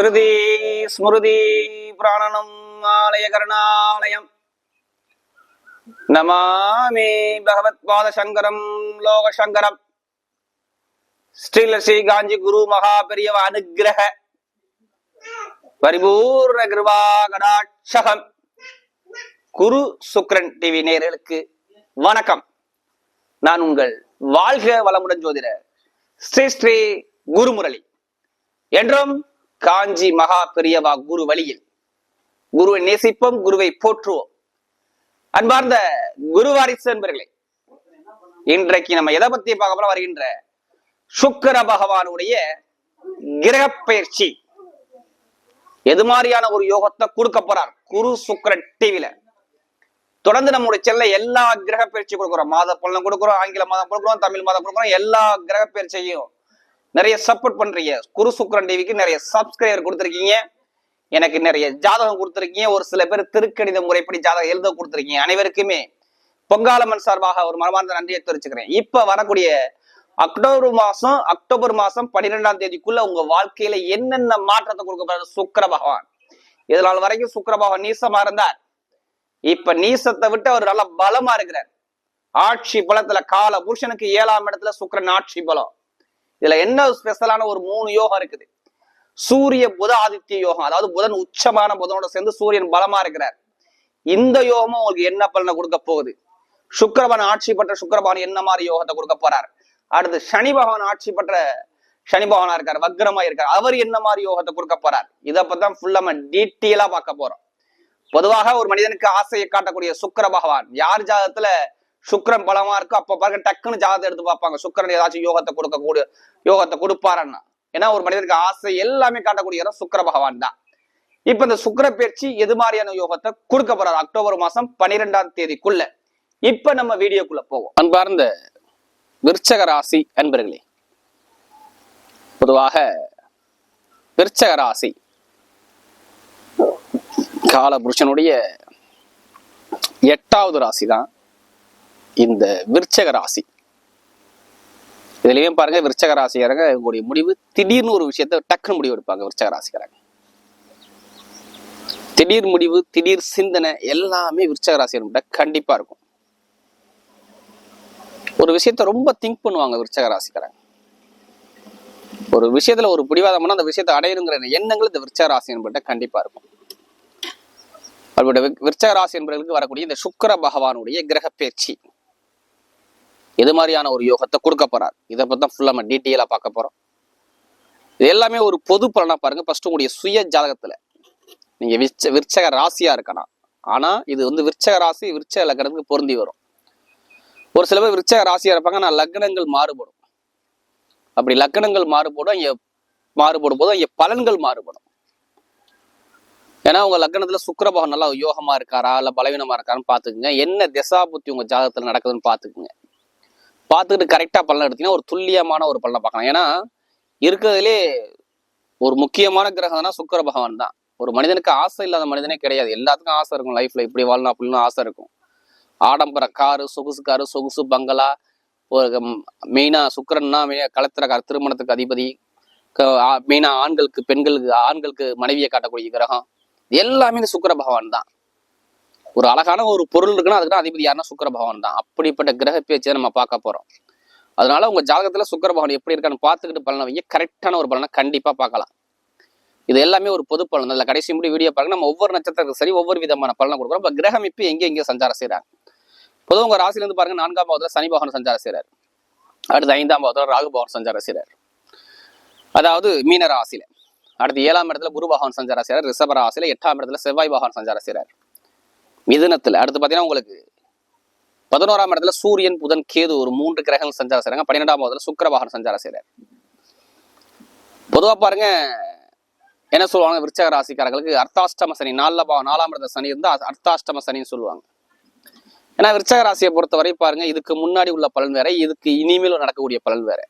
ஸ்ருதி ஸ்மிருதி பிராணனம் ஆலய கருணாலயம். நமாமி பகவத் பாத சங்கரம் லோக சங்கரம் ஸ்ரீலஸ்ரீ காஞ்சி குரு மகா பெரியவ அனுகிரக. பரிபூர்ண கிருபா கடாட்சகம். குரு சுக்ரன் டிவி நேர்களுக்கு வணக்கம். நான் உங்கள் வாழ்க வளமுடன் ஜோதிட ஸ்ரீ ஸ்ரீ குருமுரளி. என்றும் காஞ்சி மகா பெரியவா குரு வழியில். குருவை நேசிப்போம் குருவை போற்றுவோம். அன்பார்ந்த குருவாரிசு என்பர்களே இன்றைக்கு நம்ம எதை பத்தி பார்க்க போறோம்? வருகின்ற சுக்கர பகவானுடைய கிரக பயிற்சி. எது மாதிரியான ஒரு யோகத்தை கொடுக்க போறார்? குரு சுக்கரன் டிவில தொடர்ந்து நம்முடைய செல்ல எல்லா கிரக பயிற்சி கொடுக்குறோம். மாத பலனும் கொடுக்குறோம் ஆங்கில மாதம் கொடுக்குறோம் தமிழ் மாதம் கொடுக்குறோம் எல்லா கிரக பயிற்சியையும் நிறைய சப்போர்ட் பண்றீங்க. குரு சுக்கரன் டிவிக்கு நிறைய சப்ஸ்கிரைபர் கொடுத்துருக்கீங்க. எனக்கு நிறைய ஜாதகம் கொடுத்துருக்கீங்க. ஒரு சில பேர் திருக்கணித முறைப்படி ஜாதகம் எழுத கொடுத்துருக்கீங்க. அனைவருக்குமே பொங்காலம்மன் சார்பாக ஒரு மனமார்ந்த நன்றியை தெரிவிச்சுக்கிறேன். இப்ப வரக்கூடிய அக்டோபர் மாசம் அக்டோபர் மாசம் பன்னிரெண்டாம் தேதிக்குள்ள உங்க வாழ்க்கையில என்னென்ன மாற்றத்தை கொடுக்க போறாரு சுக்கர பகவான். இதனால் வரைக்கும் சுக்கர பகவான் நீசமா இருந்தார். இப்ப நீசத்தை விட்டு அவர் நல்ல பலமா இருக்கிறார். ஆட்சி பலத்துல கால புருஷனுக்கு ஏழாம் இடத்துல சுக்கிரன் ஆட்சி பலம். இதுல என்ன ஸ்பெஷலான ஒரு மூணு யோகம் இருக்குது? சூரிய புத ஆதித்ய யோகம். அதாவது புதன் உச்சமான புதனோட சேர்ந்து சூரியன் பலமா இருக்கிறார். இந்த யோகமும் உங்களுக்கு என்ன பலனை கொடுக்க போகுது? சுக்கிரபவன் ஆட்சி பெற்ற சுக்கரபான் என்ன மாதிரி யோகத்தை கொடுக்க போறார்? அடுத்து சனி பகவான் ஆட்சி பெற்ற சனி பகவானா இருக்கார் வக்ரமா இருக்கார். அவர் என்ன மாதிரி யோகத்தை கொடுக்க போறார்? இதை பத்தி ஃபுல்லா நம்ம டீட்டெயிலா பார்க்க போறோம். பொதுவாக ஒரு மனிதனுக்கு ஆசையை காட்டக்கூடிய சுக்கர பகவான் யார் ஜாதத்துல சுக்கரன் பலமா இருக்கு அப்ப பாருங்க டக்குன்னு ஜாதகத்தை எடுத்து பார்ப்பாங்க. சுக்கரன் ஏதாச்சும் யோகத்தை கொடுக்க கூடிய யோகத்தை கொடுப்பாருன்னா. ஏன்னா ஒரு மனிதனுக்கு ஆசை எல்லாமே காட்டக்கூடிய இடம் பகவான் தான். இப்ப இந்த சுக்கிர பயிற்சி எது மாதிரியான யோகத்தை கொடுக்க போறாரு? அக்டோபர் மாசம் பனிரெண்டாம் தேதிக்குள்ள. இப்ப நம்ம வீடியோக்குள்ள போவோம். அன்பார்ந்த விருச்சக ராசி அன்பர்களே பொதுவாக விருச்சக ராசி காலபுருஷனுடைய எட்டாவது ராசி தான் இந்த விருச்சக ராசி. இதுலயும் பாருங்க விருச்சக ராசிக்காரங்க இவங்களுடைய முடிவு திடீர்னு ஒரு விஷயத்த டக்குன்னு முடிவு எடுப்பாங்க விருச்சக ராசிக்காரங்க. திடீர் முடிவு திடீர் சிந்தனை எல்லாமே விருச்சக ராசிக்கிட்ட கண்டிப்பா இருக்கும். ஒரு விஷயத்த ரொம்ப திங்க் பண்ணுவாங்க விருச்சக ராசிக்காரங்க. ஒரு விஷயத்துல ஒரு பிடிவாதம்னா அந்த விஷயத்தை அடையணுங்கிற எண்ணங்கள் இந்த விருச்சக ராசி என்பட்ட கண்டிப்பா இருக்கும். அவருடைய விருச்சக ராசி என்பவர்களுக்கு வரக்கூடிய இந்த சுக்கர பகவானுடைய கிரக பேச்சு. எது மாதிரியான ஒரு யோகத்தை கொடுக்க போறார்? இதை பத்தி தான் ஃபுல்லா நம்ம டீட்டெயிலாக பார்க்க போறோம். இது எல்லாமே ஒரு பொது பலனா பாருங்க. ஃபர்ஸ்ட் உங்களுடைய சுய ஜாதகத்துல. நீங்க விச்ச விற்சக ராசியா இருக்கணும் ஆனா இது வந்து விற்சக ராசி விற்சக லக்னத்துக்கு பொருந்தி வரும். ஒரு சில பேர் விற்சக ராசியா இருப்பாங்க. ஆனால் லக்னங்கள் மாறுபடும். அப்படி லக்னங்கள் மாறுபடும் இங்கே மாறுபடும் போது இங்கே பலன்கள் மாறுபடும். ஏன்னா உங்க லக்னத்துல சுக்கிர நல்லா யோகமா இருக்காரா? இல்ல பலவீனமா இருக்காரான்னு பார்த்துக்குங்க. என்ன திசா புத்தி உங்க ஜாதகத்துல நடக்குதுன்னு பார்த்துக்குங்க. பார்த்துக்கிட்டு கரெக்டாக பலன் எடுத்தீங்கன்னா ஒரு துல்லியமான ஒரு பலனை பார்க்கலாம். ஏன்னா இருக்கிறதுலே ஒரு முக்கியமான கிரகம்னா சுக்கிர பகவான் தான். ஒரு மனிதனுக்கு ஆசை இல்லாத மனிதனே கிடையாது. எல்லாத்துக்கும் ஆசை இருக்கும் லைஃப்ல இப்படி வாழணும் அப்படின்னு ஆசை இருக்கும். ஆடம்பர காரு சொகுசு காரு சொகுசு பங்களா ஒரு மெயினா சுக்கரன்னா கலத்திர கார் திருமணத்துக்கு அதிபதி மெயினா ஆண்களுக்கு பெண்களுக்கு ஆண்களுக்கு மனைவியை காட்டக்கூடிய கிரகம். எல்லாமே இந்த சுக்கர பகவான் தான். ஒரு அழகான ஒரு பொருள் இருக்குன்னா அதுக்கு அதிபதி யாருன்னா சுக்கர பகவான் தான். அப்படிப்பட்ட கிரக பேச்சை நம்ம பார்க்க போறோம். அதனால உங்க ஜாதகத்துல சுக்கர பகவான் எப்படி இருக்கான்னு பார்த்துக்கிட்டு பலனை வைங்க. கரெக்டான ஒரு பலனை கண்டிப்பா பார்க்கலாம். இது எல்லாமே ஒரு பொது பலன். அதில் கடைசி முடி வீடியோ பாருங்க. நம்ம ஒவ்வொரு நட்சத்திரத்துக்கு சரி ஒவ்வொரு விதமான பலனை கொடுக்குறோம். இப்போ கிரகம் இப்போ எங்கே எங்கே சஞ்சாரம் செய்கிறாங்க பொதுவாக உங்க ராசில இருந்து பாருங்க நான்காம் பாவத்துல சனி பகவான் சஞ்சாரம் செய்கிறார் அடுத்து ஐந்தாம் பாவத்துல ராகு பகவான் சஞ்சாரம் செய்கிறார் அதாவது மீன ராசியில. அடுத்து ஏழாம் இடத்துல குரு பகவான் சஞ்சாரம் செய்கிறார் ரிஷப ராசியில எட்டாம் இடத்துல செவ்வாய் பகவான் சஞ்சாரம் செய்கிறார் மிதுனத்துல. அடுத்து பாத்தீங்கன்னா உங்களுக்கு பதினோராம் இடத்துல சூரியன் புதன் கேது ஒரு மூன்று கிரகங்கள் சஞ்சாரம் செய்கிறாங்க பன்னிரெண்டாம் இடத்துல சுக்கரவாகனம் சஞ்சாரம் செய்கிறார் பொதுவா பாருங்க என்ன சொல்லுவாங்க? விருச்சக ராசிக்காரர்களுக்கு அர்த்தாஷ்டம சனி நாலுல பா நாலாம் இடத்துல சனி இருந்தா அர்த்தாஷ்டம சனின்னு சொல்லுவாங்க. ஏன்னா விருச்சக ராசியை பொறுத்தவரை பாருங்க இதுக்கு முன்னாடி உள்ள பலன் வேற இதுக்கு இனிமேல் நடக்கக்கூடிய பலன் வேற.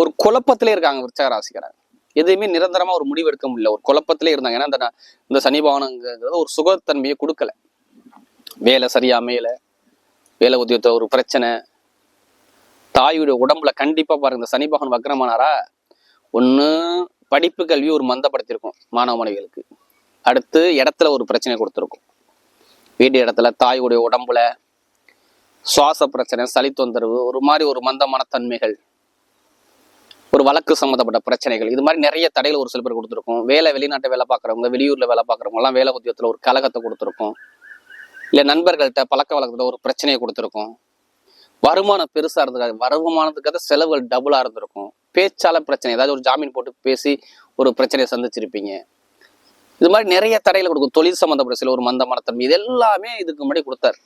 ஒரு குழப்பத்திலே இருக்காங்க விருச்சக ராசிக்காரங்க எதுவுமே நிரந்தரமா ஒரு முடிவு எடுக்க முடியல. ஒரு குழப்பத்திலே இருந்தாங்க. ஏன்னா இந்த சனி பவனங்கிறது ஒரு சுகத்தன்மையை கொடுக்கல. வேலை சரியா அமையல. வேலை உத்தியோகத்தில் ஒரு பிரச்சனை. தாயுடைய உடம்புல கண்டிப்பா பாருங்க இந்த சனி பகவான் வக்ரமானாரா ஒண்ணு படிப்பு கல்வி ஒரு மந்தப்படுத்தியிருக்கும் மாணவ மாணவிகளுக்கு. அடுத்து இடத்துல ஒரு பிரச்சனை கொடுத்துருக்கும். வீட்டு இடத்துல தாயுடைய உடம்புல சுவாச பிரச்சனை சளி தொந்தரவு ஒரு மாதிரி ஒரு மந்தமான தன்மைகள் ஒரு வழக்கு சம்மந்தப்பட்ட பிரச்சனைகள் இது மாதிரி நிறைய தடைகள் ஒரு சில பேர் கொடுத்துருக்கும். வேலை வெளிநாட்டு வேலை பார்க்குறவங்க வெளியூர்ல வேலை பார்க்குறவங்க எல்லாம் வேலை உத்தியோகத்துல ஒரு கலகத்தை கொடுத்துருக்கும். இல்லை நண்பர்கள்ட்ட பழக்க வழக்கத்தில் ஒரு பிரச்சனையை கொடுத்துருக்கோம். வருமானம் பெருசாக இருந்திருக்காது. வருமானத்துக்காக செலவுகள் டபுளாக இருந்திருக்கும். பேச்சால பிரச்சனை. ஏதாவது ஒரு ஜாமீன் போட்டு பேசி ஒரு பிரச்சனையை சந்திச்சிருப்பீங்க. இது மாதிரி நிறைய தடையில் கொடுக்கும். தொழில் சம்மந்தப்பட்ட சில ஒரு மந்தமான தன்மை இது எல்லாமே இதுக்கு முன்னாடி கொடுத்தாரு.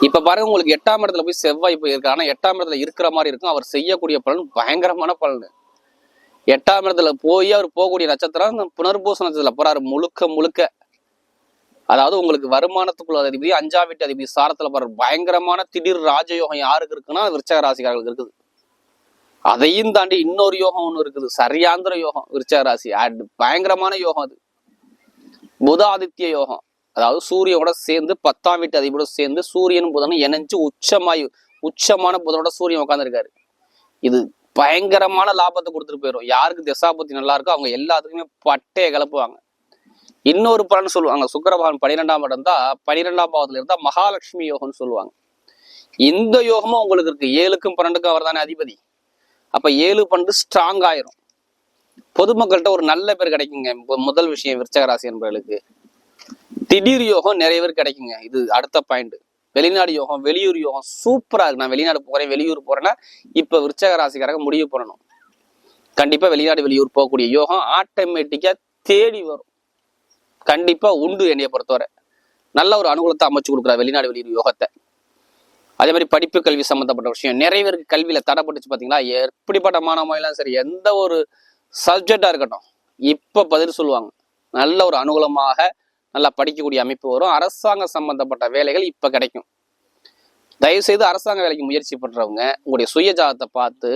இப்ப பாருங்க உங்களுக்கு எட்டாம் இடத்துல போய் செவ்வாய் போய் இருக்கு ஆனா எட்டாம் இடத்துல இருக்கிற மாதிரி இருக்கும். அவர் செய்யக்கூடிய பலன் பயங்கரமான பலன். எட்டாம் இடத்துல போய் அவர் போகக்கூடிய நட்சத்திரம் புனர்பூச நட்சத்திரத்துல போறாரு முழுக்க முழுக்க. அதாவது உங்களுக்கு வருமானத்துக்குள்ள அதிபதி அஞ்சாம் வீட்டு அதிபதி சாரத்துல போற பயங்கரமான திடீர் ராஜயோகம் யாருக்கு இருக்குன்னா விருச்சக ராசிக்காரர்களுக்கு இருக்குது. அதையும் தாண்டி இன்னொரு யோகம் ஒன்று இருக்குது. சரியாந்திர யோகம் விருச்சக ராசி. பயங்கரமான யோகம் அது. புத ஆதித்ய யோகம். அதாவது சூரியனோட சேர்ந்து பத்தாம் வீட்டு அதிபரோட சேர்ந்து சூரியன் புதனும் இணைஞ்சு உச்சமாய் உச்சமான புதனோட சூரியன் உட்காந்துருக்காரு இது பயங்கரமான லாபத்தை கொடுத்துட்டு போயிடும் யாருக்கு திசாபுத்தி நல்லா இருக்கோ அவங்க எல்லாத்துக்குமே பட்டையை கிளப்புவாங்க இன்னொரு பலன் சொல்லுவாங்க. சுக்கரபகவான் பன்னிரெண்டாம் இடம் தான். பன்னிரெண்டாம் பாவத்துல இருந்தா மகாலட்சுமி யோகம்னு சொல்லுவாங்க. இந்த யோகமும் உங்களுக்கு இருக்கு. ஏழுக்கும் பன்னெண்டுக்கும் அவர் தானே அதிபதி. அப்ப ஏழு பன்னெண்டு ஸ்ட்ராங் ஆயிரும். பொதுமக்கள்கிட்ட ஒரு நல்ல பேர் கிடைக்குங்க. முதல் விஷயம் விருச்சகராசி என்பவர்களுக்கு. திடீர் யோகம் நிறைய பேர் கிடைக்குங்க. இது அடுத்த பாயிண்ட் வெளிநாடு யோகம் வெளியூர் யோகம் சூப்பரா இருக்கு. நான் வெளிநாடு போறேன் வெளியூர் போறேன்னா இப்ப விருச்சகராசிக்காரங்க முடிவு பண்ணணும். கண்டிப்பா வெளிநாடு வெளியூர் போகக்கூடிய யோகம் ஆட்டோமேட்டிக்கா தேடி வரும். கண்டிப்பாக உண்டு என்னைய பொறுத்தவரை. நல்ல ஒரு அனுகூலத்தை அமைச்சு கொடுக்குறாரு வெளிநாடு வெளியூர் யோகத்தை. அதே மாதிரி படிப்பு கல்வி சம்மந்தப்பட்ட விஷயம். நிறைய பேருக்கு கல்வியில் தடைப்பட்டுச்சு பார்த்தீங்களா எப்படிப்பட்ட மாணவெல்லாம் சரி எந்த ஒரு சப்ஜெக்டாக இருக்கட்டும் இப்போ பதில் சொல்லுவாங்க. நல்ல ஒரு அனுகூலமாக நல்லா படிக்கக்கூடிய அமைப்பு வரும். அரசாங்க சம்பந்தப்பட்ட வேலைகள் இப்போ கிடைக்கும். தயவு செய்து அரசாங்க வேலைக்கு முயற்சி பண்ணுறவங்க உங்களுடைய சுய ஜாதத்தை பார்த்து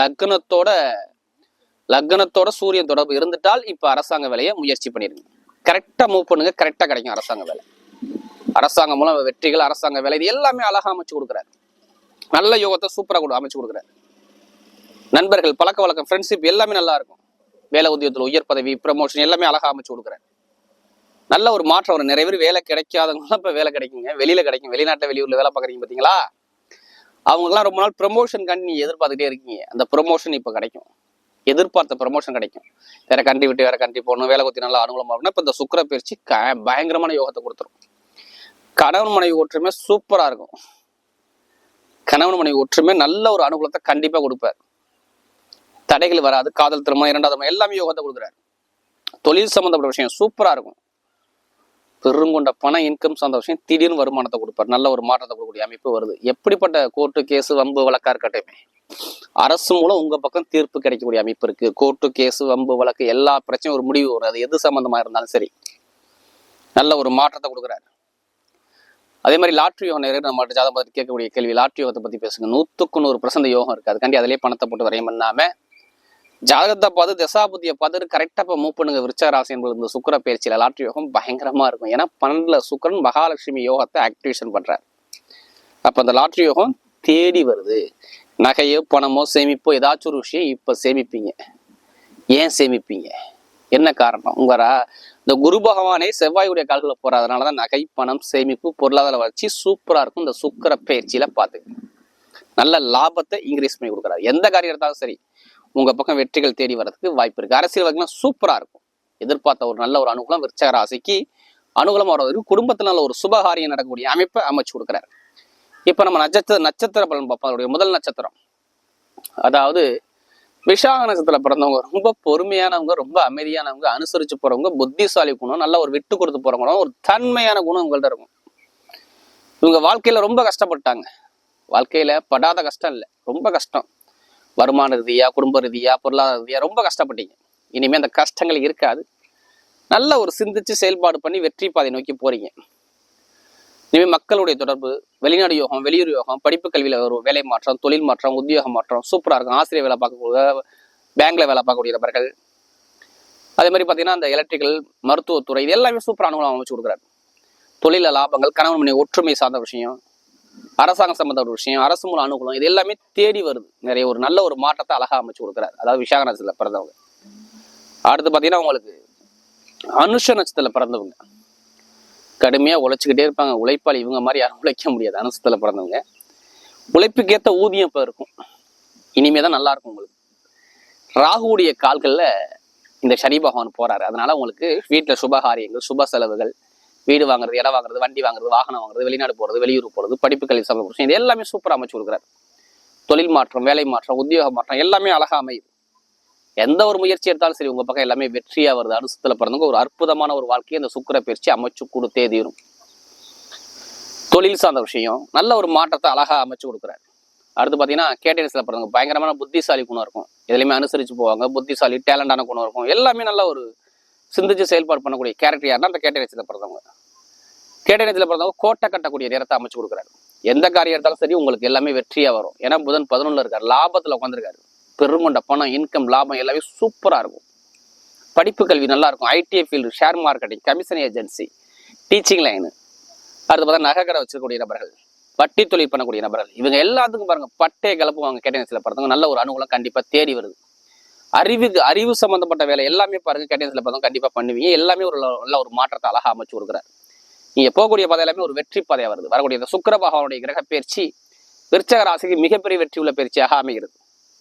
லக்னத்தோட லக்னத்தோட சூரியன் தொடர்பு இருந்துட்டால் இப்போ அரசாங்க வேலையை முயற்சி பண்ணிருங்க. கரெக்டாக மூவ் பண்ணுங்க கரெக்டாக கிடைக்கும் அரசாங்க வேலை. அரசாங்கம் மூலம் வெற்றிகள் அரசாங்க வேலை இது எல்லாமே அழகா அமைச்சு கொடுக்குறாரு. நல்ல யோகத்தை சூப்பராக கூட அமைச்சு கொடுக்குறாரு. நண்பர்கள் பழக்க வழக்கம் ஃப்ரெண்ட்ஷிப் எல்லாமே நல்லா இருக்கும். வேலை உத்தியோகத்தில் உயர் பதவி ப்ரமோஷன் எல்லாமே அழகா அமைச்சு கொடுக்குறாரு. நல்ல ஒரு மாற்றம் வரும். நிறைய பேர் வேலை கிடைக்காதவங்களாம் இப்போ வேலை கிடைக்குங்க. வெளியில் கிடைக்கும். வெளிநாட்டில் வெளியூரில் வேலை பார்க்குறீங்க பார்த்தீங்களா? அவங்கெல்லாம் ரொம்ப நாள் ப்ரமோஷன் கண்ணி எதிர்பார்த்துட்டே இருக்கீங்க. அந்த ப்ரமோஷன் இப்போ கிடைக்கும். எதிர்பார்த்த ப்ரமோஷன் கிடைக்கும். வேற கண்டி விட்டு வேற கண்டி போகணும் வேலை கொத்தி நல்லா அனுகூலம் அப்படின்னா இப்போ இந்த சுக்கர பயிற்சி க- பயங்கரமான யோகத்தை கொடுத்துரும். கணவன் மனைவி ஒற்றுமை சூப்பராக இருக்கும். கணவன் மனைவி ஒற்றுமை நல்ல ஒரு அனுகூலத்தை கண்டிப்பாக கொடுப்பார். தடைகள் வராது காதல் திருமணம் இரண்டாவது எல்லாமே யோகத்தை கொடுக்குறாரு. தொழில் சம்மந்தப்பட்ட விஷயம் சூப்பராக இருக்கும். பெருங்கொண்ட பண இன்கம் சார்ந்த விஷயம் திடீர்னு வருமானத்தை கொடுப்பார். நல்ல ஒரு மாற்றத்தை கொடுக்கக்கூடிய அமைப்பு வருது. எப்படிப்பட்ட கோர்ட்டு கேஸ் வம்பு வழக்கா இருக்கட்டுமே. அரசு மூலம் உங்க பக்கம் தீர்ப்பு கிடைக்கக்கூடிய அமைப்பு இருக்கு. கோர்ட்டு கேஸ் வம்பு வழக்கு எல்லா பிரச்சனையும் ஒரு முடிவு வரும். அது எது சம்பந்தமா இருந்தாலும் சரி. நல்ல ஒரு மாற்றத்தை கொடுக்குறாரு. அதே மாதிரி லாட்ரி யோகம் நிறைய நம்ம ஜாதகம் கேட்கக்கூடிய கேள்வி. லாட்ரி யோகத்தை பத்தி பேசுங்க. நூத்துக்கு நூறு பிரசந்த யோகம் இருக்கு. அதுக்காண்டி அதிலே பணத்தை போட்டு வரையும் பண்ணாம ஜாதகத்தை பார்த்து தசாபதியை பார்த்துட்டு கரெக்டாக இப்போ மூவ் பண்ணுங்க. விருச்ச என்பது இந்த சுக்கர பயிற்சியில லாட்ரி யோகம் பயங்கரமா இருக்கும். ஏன்னா பன்னெண்டில் சுக்கரன் மகாலட்சுமி யோகத்தை ஆக்டிவேஷன் பண்றார். அப்ப அந்த லாட்ரி யோகம் தேடி வருது. நகையோ பணமோ சேமிப்போ ஏதாச்சும் ஒரு விஷயம் இப்ப சேமிப்பீங்க. ஏன் சேமிப்பீங்க? என்ன காரணம்? உங்க இந்த குரு பகவானே செவ்வாயுடைய கால்களை போறதுனால தான் நகை பணம் சேமிப்பு பொருளாதார வளர்ச்சி சூப்பரா இருக்கும். இந்த சுக்கர பயிற்சியில பார்த்துங்க நல்ல லாபத்தை இன்க்ரீஸ் பண்ணி கொடுக்குறாரு. எந்த காரியம் எடுத்தாலும் சரி உங்கள் பக்கம் வெற்றிகள் தேடி வர்றதுக்கு வாய்ப்பு இருக்குது அரசியல் சூப்பராக இருக்கும். எதிர்பார்த்த ஒரு நல்ல ஒரு அனுகூலம் விருச்சக ராசிக்கு அனுகூலம் வர்றதுக்கு குடும்பத்துல நல்ல ஒரு சுபகாரியம் நடக்கக்கூடிய அமைப்பை அமைச்சு கொடுக்குறாரு. இப்போ நம்ம நட்சத்திர நட்சத்திர பலன் பார்ப்போம். அதோடைய முதல் நட்சத்திரம். அதாவது விஷாக நட்சத்திரத்தில் பிறந்தவங்க ரொம்ப பொறுமையானவங்க ரொம்ப அமைதியானவங்க அனுசரித்து போகிறவங்க புத்திசாலி குணம் நல்ல ஒரு விட்டு கொடுத்து போகிறவங்க ஒரு தன்மையான குணம் உங்கள்ட்ட இருக்கும். இவங்க வாழ்க்கையில் ரொம்ப கஷ்டப்பட்டாங்க. வாழ்க்கையில் படாத கஷ்டம் இல்லை. ரொம்ப கஷ்டம். வருமான ரீதியா குடும்ப ரீதியா பொருளாதார ரீதியா ரொம்ப கஷ்டப்பட்டீங்க. இனிமேல் அந்த கஷ்டங்கள் இருக்காது. நல்ல ஒரு சிந்திச்சு செயல்பாடு பண்ணி வெற்றி பாதை நோக்கி போறீங்க. இனிமே மக்களுடைய தொடர்பு வெளிநாடு யோகம் வெளியூர் யோகம் படிப்பு கல்வியில ஒரு வேலை மாற்றம் தொழில் மாற்றம் உத்தியோக மாற்றம் சூப்பரா இருக்கும். ஆசிரியர் வேலை பார்க்கக்கூடிய பேங்க்ல வேலை பார்க்கக்கூடிய நபர்கள். அதே மாதிரி பார்த்தீங்கன்னா அந்த எலக்ட்ரிக்கல் மருத்துவத்துறை இது எல்லாமே சூப்பர் அனுகூலம் அமைச்சு கொடுக்குறாரு. தொழில லாபங்கள் கணவன் மனைவி ஒற்றுமை சார்ந்த விஷயம். அரசாங்கம் சம்பந்தப்பட்ட விஷயம் அரசு மூலம் அனுகூலம் இது எல்லாமே தேடி வருது. நிறைய ஒரு நல்ல ஒரு மாற்றத்தை அழகா அமைச்சு கொடுக்குறாரு. அதாவது விசாகனத்தில் பிறந்தவங்க. அடுத்து பார்த்தீங்கன்னா உங்களுக்கு அனுஷ நட்சத்திரத்தில் பிறந்தவங்க. கடுமையாக உழைச்சிக்கிட்டே இருப்பாங்க. உழைப்பாளி இவங்க மாதிரி யாரும் உழைக்க முடியாது. அனுசத்தில் பிறந்தவங்க. உழைப்புக்கேற்ற ஊதியம் இப்போ இருக்கும். இனிமே தான் நல்லா இருக்கும் உங்களுக்கு. ராகுவுடைய கால்களில் இந்த சனி பகவான் போறாரு. அதனால உங்களுக்கு வீட்டில் சுபகாரியங்கள் சுப செலவுகள் வீடு வாங்குறது இடம் வாங்குறது வண்டி வாங்குறது வாகனம் வாங்குறது வெளிநாடு போகிறது வெளியூர் போகிறது படிப்பு கல்வி சம்பந்தம் இது எல்லாமே சூப்பராக அமைச்சு கொடுக்குறாரு. தொழில் மாற்றம் வேலை மாற்றம் உத்தியோக மாற்றம் எல்லாமே அழகா அமையுது. எந்த ஒரு முயற்சி எடுத்தாலும் சரி உங்க பக்கம் எல்லாமே வெற்றியா வருது. அனுசத்தில் பிறந்தவங்க ஒரு அற்புதமான ஒரு வாழ்க்கையை இந்த சுக்கர பயிற்சி அமைச்சு கொடுத்தே தீரும். தொழில் சார்ந்த விஷயம் நல்ல ஒரு மாற்றத்தை அழகா அமைச்சு கொடுக்குறாரு. அடுத்து பார்த்தீங்கன்னா கேட்டரிங்ஸ்ல பிறந்தவங்க பயங்கரமான புத்திசாலி குணம் இருக்கும். எதுலையுமே அனுசரிச்சு போவாங்க புத்திசாலி டேலண்டான குணம் இருக்கும். எல்லாமே நல்ல ஒரு சிந்திச்சு செயல்பாடு பண்ணக்கூடிய கேரக்டர் யாருன்னா அந்த கேட்டரிங்ஸ்ல பிறந்தவங்க. கேட்டரிங்ஸ்ல பிறந்தவங்க கோட்டை கட்டக்கூடிய நேரத்தை அமைச்சு கொடுக்குறாரு. எந்த காரியம் எடுத்தாலும் சரி உங்களுக்கு எல்லாமே வெற்றியாக வரும். ஏன்னா புதன் பதினொன்றில் இருக்காரு. லாபத்தில் உட்காந்துருக்காரு பெருங்கொண்ட பணம் இன்கம் லாபம் எல்லாமே சூப்பராக இருக்கும். படிப்பு கல்வி நல்லா இருக்கும். ITI field share marketing commission agency teaching line அடுத்து பார்த்தா நகைக்கடை வச்சிருக்கக்கூடிய நபர்கள் வட்டி தொழில் பண்ணக்கூடிய நபர்கள். இவங்க எல்லாத்துக்கும் பாருங்க பட்டையை கிளப்புவாங்க கேட்டன்ஸ்ல பிறந்தவங்க. நல்ல ஒரு அனுகூலம் கண்டிப்பாக தேடி வருது. அறிவுக்கு அறிவு சம்பந்தப்பட்ட வேலை எல்லாமே பாருங்க கேட்டன்ஸ்ல பிறந்தவங்க கண்டிப்பாக பண்ணுவீங்க. எல்லாமே ஒரு நல்ல ஒரு மாற்றத்தை அழகாக அமைச்சு கொடுக்குறாரு. நீங்க போகக்கூடிய பாதை எல்லாமே ஒரு வெற்றி பாதையா வருது. வரக்கூடிய இந்த சுக்கர பகவானுடைய கிரக பயிற்சி விருச்சக ராசிக்கு மிகப்பெரிய வெற்றி உள்ள பயிற்சியாக அமைகிறது.